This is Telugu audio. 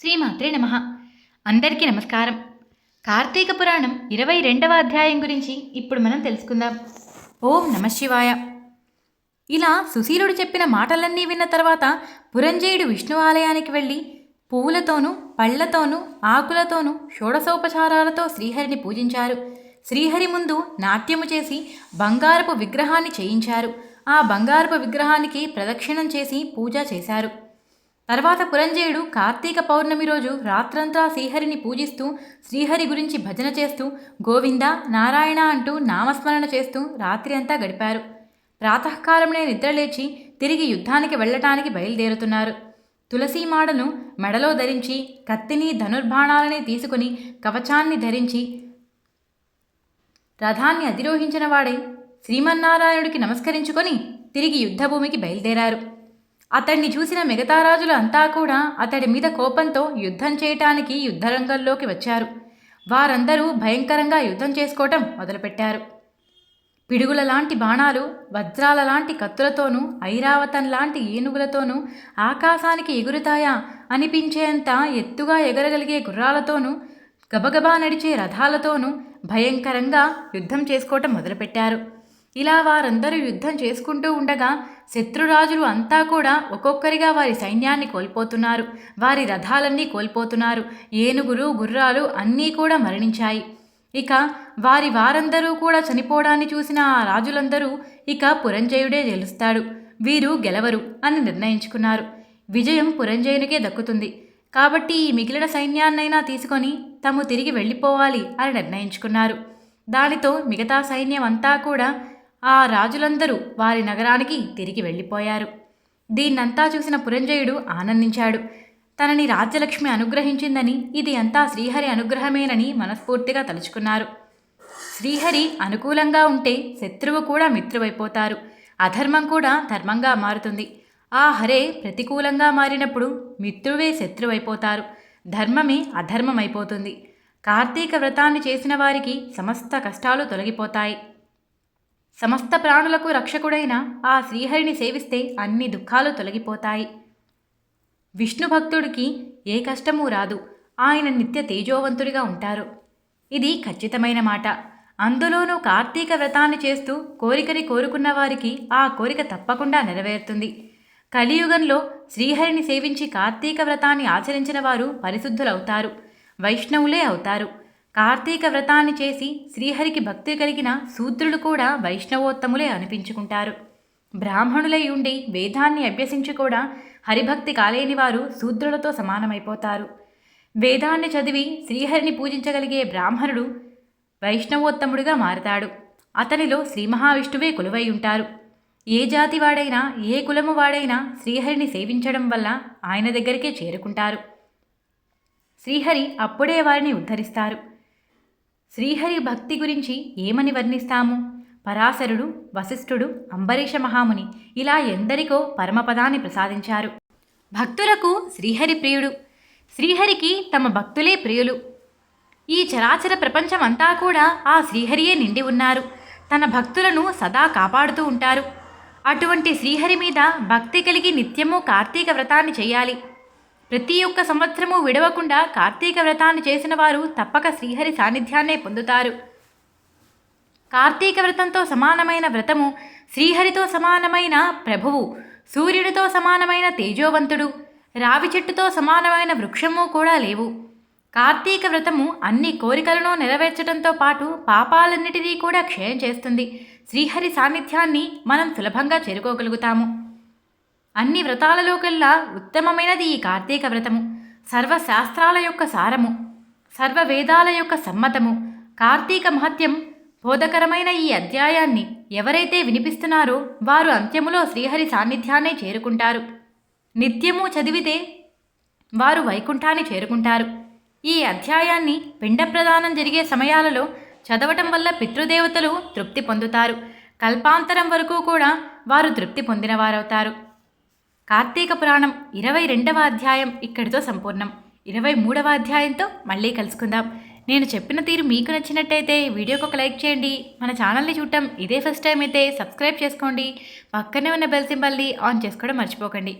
శ్రీమాత్రే నమ. అందరికీ నమస్కారం. కార్తీక పురాణం ఇరవై రెండవ అధ్యాయం గురించి ఇప్పుడు మనం తెలుసుకుందాం. ఓం నమశివాయ ఇలా సుశీలుడు చెప్పిన మాటలన్నీ విన్న తర్వాత పురంజయుడు విష్ణు ఆలయానికి వెళ్ళి పువ్వులతోనూ పళ్ళతోనూ ఆకులతోనూ షోడసోపచారాలతో శ్రీహరిని పూజించారు. శ్రీహరి ముందు నాట్యము చేసి బంగారపు విగ్రహాన్ని చేయించారు. ఆ బంగారపు విగ్రహానికి ప్రదక్షిణం చేసి పూజ చేశారు. తర్వాత పురంజయుడు కార్తీక పౌర్ణమి రోజు రాత్రంతా శ్రీహరిని పూజిస్తూ శ్రీహరి గురించి భజన చేస్తూ గోవింద నారాయణ అంటూ నామస్మరణ చేస్తూ రాత్రి అంతా గడిపారు. ప్రాతకాలంలో నిద్రలేచి తిరిగి యుద్ధానికి వెళ్ళటానికి బయలుదేరుతున్నారు. తులసీమాడను మెడలో ధరించి కత్తిని ధనుర్బాణాలని తీసుకుని కవచాన్ని ధరించి రథాన్ని అధిరోహించిన వాడై శ్రీమన్నారాయణుడికి నమస్కరించుకొని తిరిగి యుద్ధభూమికి బయలుదేరారు. అతన్ని చూసిన మిగతా రాజులు అంతా కూడా అతడి మీద కోపంతో యుద్ధం చేయటానికి యుద్ధరంగంలోకి వచ్చారు. వారందరూ భయంకరంగా యుద్ధం చేసుకోవటం మొదలుపెట్టారు. పిడుగుల లాంటి బాణాలు వజ్రాల లాంటి కత్తులతోనూ ఐరావతం లాంటి ఏనుగులతోనూ ఆకాశానికి ఎగురుతాయా అనిపించేంత ఎత్తుగా ఎగరగలిగే గుర్రాలతోనూ గబగబా నడిచే రథాలతోనూ భయంకరంగా యుద్ధం చేసుకోవటం మొదలుపెట్టారు. ఇలా వారందరూ యుద్ధం చేసుకుంటూ ఉండగా శత్రురాజులు అంతా కూడా ఒక్కొక్కరిగా వారి సైన్యాన్ని కోల్పోతున్నారు. వారి రథాలన్నీ కోల్పోతున్నారు. ఏనుగులు గుర్రాలు అన్నీ కూడా మరణించాయి. ఇక వారి వారందరూ కూడా చనిపోవడాన్ని చూసిన ఆ రాజులందరూ ఇక పురంజయుడే గెలుస్తాడు. వీరు గెలవరు అని నిర్ణయించుకున్నారు. విజయం పురంజయునికే దక్కుతుంది. కాబట్టి ఈ మిగిలిన సైన్యాన్నైనా తీసుకొని తాము తిరిగి వెళ్ళిపోవాలి అని నిర్ణయించుకున్నారు. దానితో మిగతా సైన్యం అంతా కూడా ఆ రాజులందరూ వారి నగరానికి తిరిగి వెళ్ళిపోయారు. దీన్నంతా చూసిన పురంజయుడు ఆనందించాడు. తనని రాజ్యలక్ష్మి అనుగ్రహించిందని ఇది అంతా శ్రీహరి అనుగ్రహమేనని మనస్ఫూర్తిగా తలుచుకున్నారు. శ్రీహరి అనుకూలంగా ఉంటే శత్రువు కూడా మిత్రువైపోతారు. అధర్మం కూడా ధర్మంగా మారుతుంది. ఆ హరే ప్రతికూలంగా మారినప్పుడు మిత్రువే శత్రువైపోతారు. ధర్మమే అధర్మమైపోతుంది. కార్తీక వ్రతాన్ని చేసిన వారికి సమస్త కష్టాలు తొలగిపోతాయి. సమస్త ప్రాణులకు రక్షకుడైన ఆ శ్రీహరిని సేవిస్తే అన్ని దుఃఖాలు తొలగిపోతాయి. విష్ణు భక్తుడికి ఏ కష్టమూ రాదు. ఆయన నిత్య తేజోవంతుడిగా ఉంటారు. ఇది ఖచ్చితమైన మాట. అందులోనూ కార్తీక వ్రతాన్ని చేస్తూ కోరికని కోరుకున్న వారికి ఆ కోరిక తప్పకుండా నెరవేరుతుంది. కలియుగంలో శ్రీహరిని సేవించి కార్తీక వ్రతాన్ని ఆచరించిన వారు పరిశుద్ధులవుతారు. వైష్ణవులే అవుతారు. కార్తీక వ్రతాన్ని చేసి శ్రీహరికి భక్తి కలిగిన శూద్రులు కూడా వైష్ణవోత్తములే అనిపించుకుంటారు. బ్రాహ్మణులై ఉండి వేదాన్ని అభ్యసించి కూడా హరిభక్తి కాలేని వారు శూద్రులతో సమానమైపోతారు. వేదాన్ని చదివి శ్రీహరిని పూజించగలిగే బ్రాహ్మణుడు వైష్ణవోత్తముడిగా మారతాడు. అతనిలో శ్రీ మహావిష్ణువే కొలువై ఉంటారు. ఏ జాతి వాడైనా ఏ కులము వాడైనా శ్రీహరిని సేవించడం వల్ల ఆయన దగ్గరికే చేరుకుంటారు. శ్రీహరి అప్పుడే వారిని ఉద్ధరిస్తారు. శ్రీహరి భక్తి గురించి ఏమని వర్ణిస్తాము? పరాశరుడు వశిష్ఠుడు అంబరీష మహాముని ఇలా ఎందరికో పరమపదాన్ని ప్రసాదించారు. భక్తులకు శ్రీహరి ప్రియుడు. శ్రీహరికి తమ భక్తులే ప్రియులు. ఈ చరాచర ప్రపంచమంతా కూడా ఆ శ్రీహరియే నిండి ఉన్నారు. తన భక్తులను సదా కాపాడుతూ ఉంటారు. అటువంటి శ్రీహరి మీద భక్తి కలిగి నిత్యము కార్తీక వ్రతాన్ని చేయాలి. ప్రతి ఒక్క సంవత్సరము విడవకుండా కార్తీక వ్రతాన్ని చేసిన వారు తప్పక శ్రీహరి సాన్నిధ్యాన్నే పొందుతారు. కార్తీక వ్రతంతో సమానమైన వ్రతము శ్రీహరితో సమానమైన ప్రభువు సూర్యుడితో సమానమైన తేజోవంతుడు రావి చెట్టుతో సమానమైన వృక్షము కూడా లేవు. కార్తీక వ్రతము అన్ని కోరికలను నెరవేర్చడంతో పాటు పాపాలన్నిటినీ కూడా క్షయం చేస్తుంది. శ్రీహరి సాన్నిధ్యాన్ని మనం సులభంగా చేరుకోగలుగుతాము. అన్ని వ్రతాలలోకెల్లా ఉత్తమమైనది ఈ కార్తీక వ్రతము. సర్వశాస్త్రాల యొక్క సారము. సర్వ వేదాల యొక్క సమ్మతము. కార్తీక మహత్యం బోధకరమైన ఈ అధ్యాయాన్ని ఎవరైతే వినిపిస్తున్నారో వారు అంత్యములో శ్రీహరి సాన్నిధ్యాన్నే చేరుకుంటారు. నిత్యము చదివితే వారు వైకుంఠాన్ని చేరుకుంటారు. ఈ అధ్యాయాన్ని పిండ ప్రదానం జరిగే సమయాలలో చదవటం వల్ల పితృదేవతలు తృప్తి పొందుతారు. కల్పాంతరం వరకు కూడా వారు తృప్తి పొందినవారవుతారు. కార్తీక పురాణం ఇరవై రెండవ అధ్యాయం ఇక్కడితో సంపూర్ణం. ఇరవై మూడవ అధ్యాయంతో మళ్ళీ కలుసుకుందాం. నేను చెప్పిన తీరు మీకు నచ్చినట్టయితే వీడియోకి ఒక లైక్ చేయండి. మన ఛానల్ని చూడటం ఇదే ఫస్ట్ టైం అయితే సబ్స్క్రైబ్ చేసుకోండి. పక్కనే ఉన్న బెల్ సింబల్ని ఆన్ చేసుకోవడం మర్చిపోకండి.